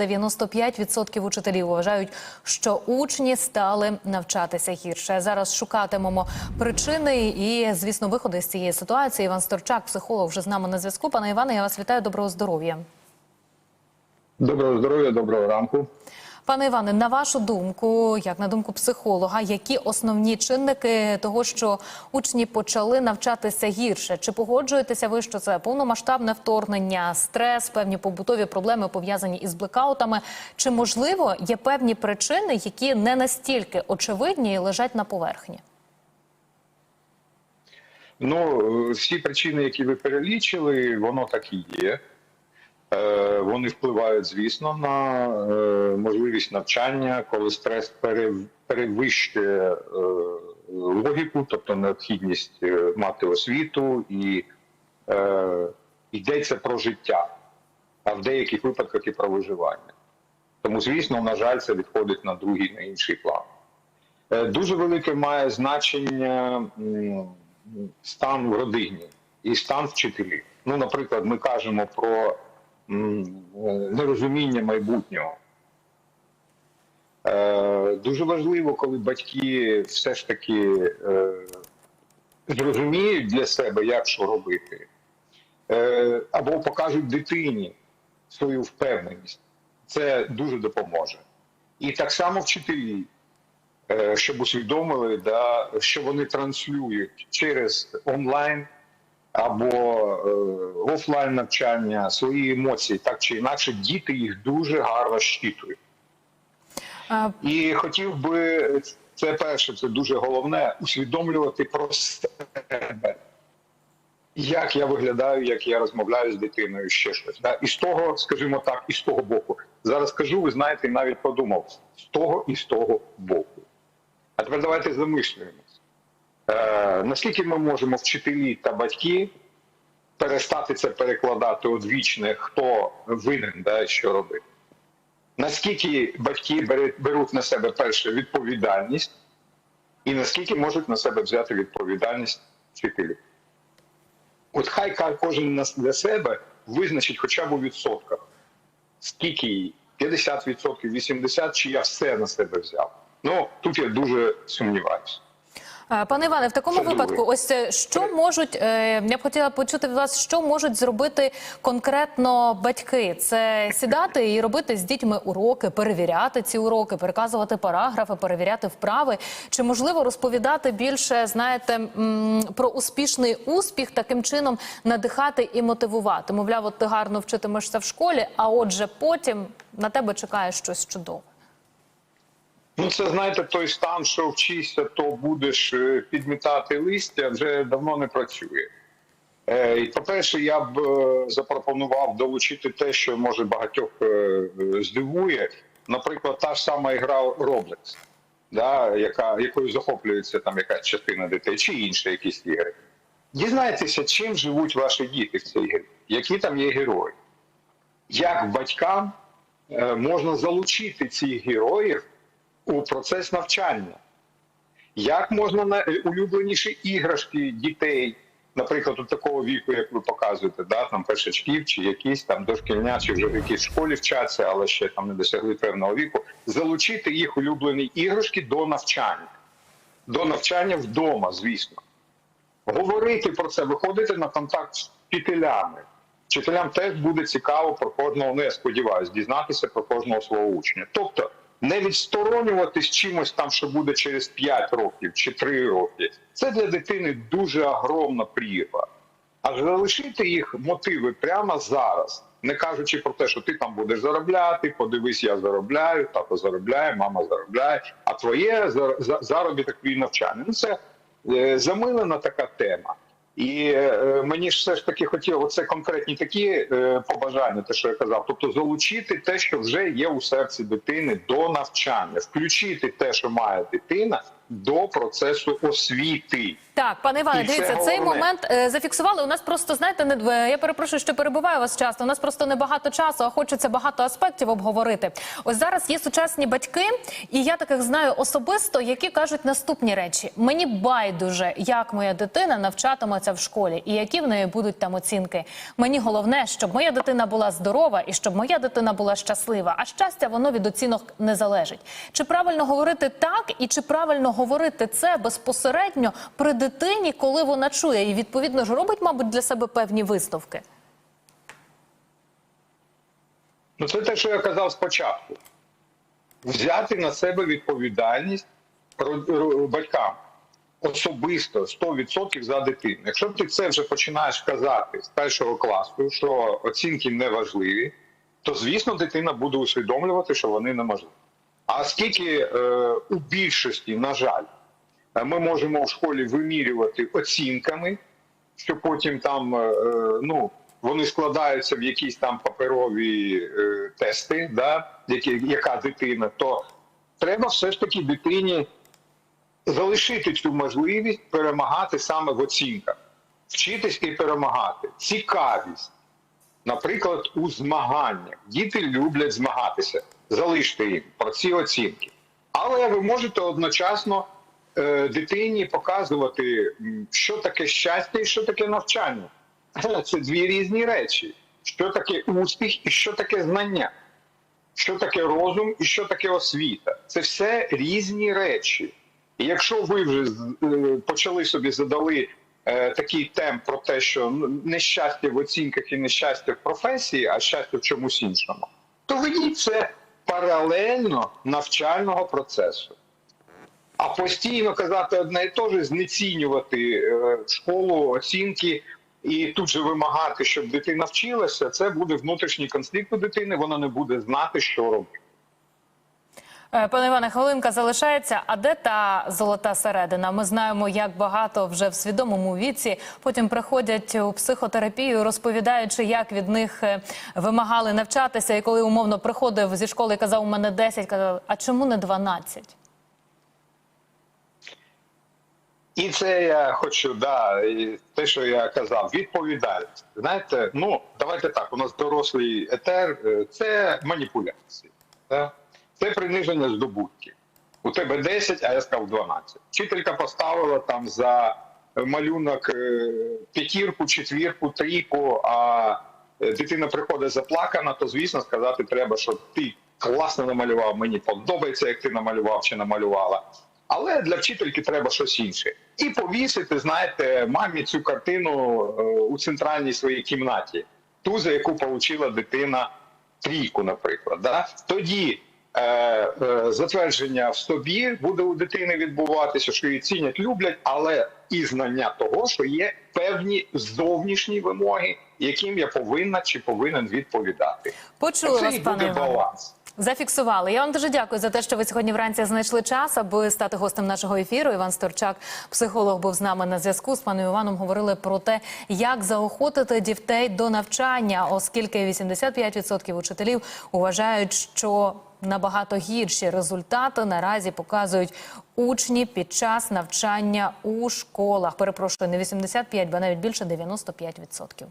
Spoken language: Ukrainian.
95% учителів вважають, що учні стали навчатися гірше. Зараз шукатимемо причини і, звісно, виходи з цієї ситуації. Іван Сторчак, психолог, вже з нами на зв'язку. Пане Іване, я вас вітаю. Доброго здоров'я. Доброго здоров'я, доброго ранку. Пане Іване, на вашу думку, як на думку психолога, які основні чинники того, що учні почали навчатися гірше? Чи погоджуєтеся ви, що це повномасштабне вторгнення, стрес, певні побутові проблеми пов'язані із блекаутами? Чи можливо є певні причини, які не настільки очевидні і лежать на поверхні? Ну, е, всі причини, які ви перелічили, воно так і є. Е, Вони впливають, звісно, на е, можливість навчання, коли стрес перевищує е, логіку, тобто необхідність мати освіту, і йдеться про життя, а в деяких випадках і про виживання. Тому, звісно, на жаль, це відходить на другий, на інший план. Дуже велике має значення стан в родині і стан вчителів. Ну, наприклад, ми кажемо про нерозуміння майбутнього. Е, Дуже важливо, коли батьки все ж таки е, зрозуміють для себе, як що робити, е, або покажуть дитині свою впевненість. Це дуже допоможе. І так само вчителі, щоб усвідомили, що вони транслюють через онлайн або е, офлайн навчання свої емоції, так чи інакше, діти їх дуже гарно щитують. Е, І хотів би це перше, це дуже головне, усвідомлювати про себе. Як я виглядаю, як я розмовляю з дитиною, ще щось. Да? І з того, скажімо так, і з того боку. Зараз скажу, ви знаєте, навіть подумав з того і з того боку. А тепер давайте замислюємось. Е, наскільки ми можемо вчителі та батьки перестати це перекладати одвічне, хто винен, да, що робити? наскільки батьки беруть на себе перше відповідальність, і наскільки можуть на себе взяти відповідальність вчителі. От хай кожен для себе визначить хоча б у відсотках, скільки їй 50%, 80%, чи я все на себе взяв. Ну тут я дуже сумніваюся. Пане Іване, в такому Це випадку, ось що можуть, е, я б хотіла почути від вас, що можуть зробити конкретно батьки? Це сідати і робити з дітьми уроки, перевіряти ці уроки, переказувати параграфи, перевіряти вправи. Чи можливо розповідати більше, знаєте, про успішний успіх, таким чином надихати і мотивувати? Мовляв, от ти гарно вчитимешся в школі, а отже, потім на тебе чекає щось чудове. Ну, це знаєте, той стан, що вчишся, то будеш е, підмітати листя, вже давно не працює. Е, і, По-перше, я б е, запропонував долучити те, що може багатьох здивує. Наприклад, та ж сама гра Roblox, да, яка, якою захоплюється там якась частина дітей, чи інші якісь ігри. Дізнайтеся, чим живуть ваші діти в цій грі, які там є герої. Як батькам можна залучити цих героїв у процес навчання. Як можна на улюбленіші іграшки дітей, наприклад, у такого віку, як ви показуєте, да, там першачків чи якісь там дошкільня, чи вже в якійсь школі вчаться, але ще там не досягли певного віку, залучити їх улюблені іграшки до навчання, до навчання вдома, звісно. Говорити про це, виходити на контакт з вчителями. Вчителям теж буде цікаво про кожного, ну я сподіваюся, дізнатися про кожного свого учня. Тобто не відсторонюватись чимось там, що буде через 5 років чи 3 роки. Це для дитини дуже огромна прірва. А залишити їх мотиви прямо зараз, не кажучи про те, що ти там будеш заробляти, подивись, я заробляю, тато заробляє, мама заробляє, а твоє за- за- заробіток твій навчання. Ну це е, замилена така тема. І е, мені ж все ж таки хотіло оце конкретні такі е, побажання, те, що я казав. Тобто залучити те, що вже є у серці дитини до навчання, включити те, що має дитина, до процесу освіти. Так, пане Іване, дивіться, цей головне. момент е, зафіксували. У нас просто знаєте, не е, я перепрошую, що перебуваю вас часто. У нас просто небагато часу, а хочеться багато аспектів обговорити. Ось зараз є сучасні батьки, і я таких знаю особисто, які кажуть наступні речі: мені байдуже, як моя дитина навчатиметься в школі і які в неї будуть там оцінки. Мені головне, щоб моя дитина була здорова і щоб моя дитина була щаслива. А щастя, воно від оцінок не залежить. Чи правильно говорити так, і чи правильно говорити це безпосередньо при дитині, коли вона чує, і відповідно ж робить, мабуть, для себе певні висновки. Ну, це те, що я казав спочатку. Взяти на себе відповідальність ро- батькам особисто 100% за дитину. Якщо ти це вже починаєш казати з першого класу, що оцінки не важливі, то звісно дитина буде усвідомлювати, що вони неможливі. А оскільки е, у більшості, на жаль, е, ми можемо в школі вимірювати оцінками, що потім там е, е, ну, вони складаються в якісь там паперові е, тести, да, які, яка дитина, то треба все ж таки дитині залишити цю можливість перемагати саме в оцінках, вчитись і перемагати. Цікавість, наприклад, у змаганнях. Діти люблять змагатися. Залиште їм про ці оцінки. Але ви можете одночасно е, дитині показувати, що таке щастя і що таке навчання. Це дві різні речі. Що таке успіх і що таке знання, що таке розум і що таке освіта. Це все різні речі. І якщо ви вже е, почали собі задали е, такий темп про те, що ну, нещастя в оцінках і нещастя в професії, а щастя в чомусь іншому, то ведіть це паралельно навчального процесу. А постійно казати одне і те ж, знецінювати е, школу, оцінки і тут же вимагати, щоб дитина вчилася, це буде внутрішній конфлікт у дитини, вона не буде знати, що робити. Е, Пане Іване, хвилинка залишається. А де та золота середина? Ми знаємо, як багато вже в свідомому віці потім приходять у психотерапію, розповідаючи, як від них е, вимагали навчатися. І коли умовно приходив зі школи і казав, у мене 10, казав, а чому не 12? І це я хочу, да, і те, що я казав, відповідальність. Знаєте, ну давайте так. У нас дорослий етер е, це маніпуляції, да? це приниження здобутків. У тебе 10, а я сказав 12. Вчителька поставила там за малюнок е, п'ятірку, четвірку, трійку, а е, дитина приходить заплакана, то звісно сказати треба, що ти класно намалював, мені подобається, як ти намалював чи намалювала. Але для вчительки треба щось інше. І повісити, знаєте, мамі цю картину е, у центральній своїй кімнаті, ту, за яку отримала дитина трійку, наприклад. Да? Тоді е, е, затвердження в собі буде у дитини відбуватися, що її цінять, люблять, але і знання того, що є певні зовнішні вимоги, яким я повинна чи повинен відповідати. Почули вас, пане баланс. Зафіксували. Я вам дуже дякую за те, що ви сьогодні вранці знайшли час, аби стати гостем нашого ефіру. Іван Сторчак, психолог, був з нами на зв'язку. З паном Іваном говорили про те, як заохотити дітей до навчання, оскільки 85% учителів вважають, що набагато гірші результати наразі показують учні під час навчання у школах. Перепрошую, не 85, бо навіть більше 95%.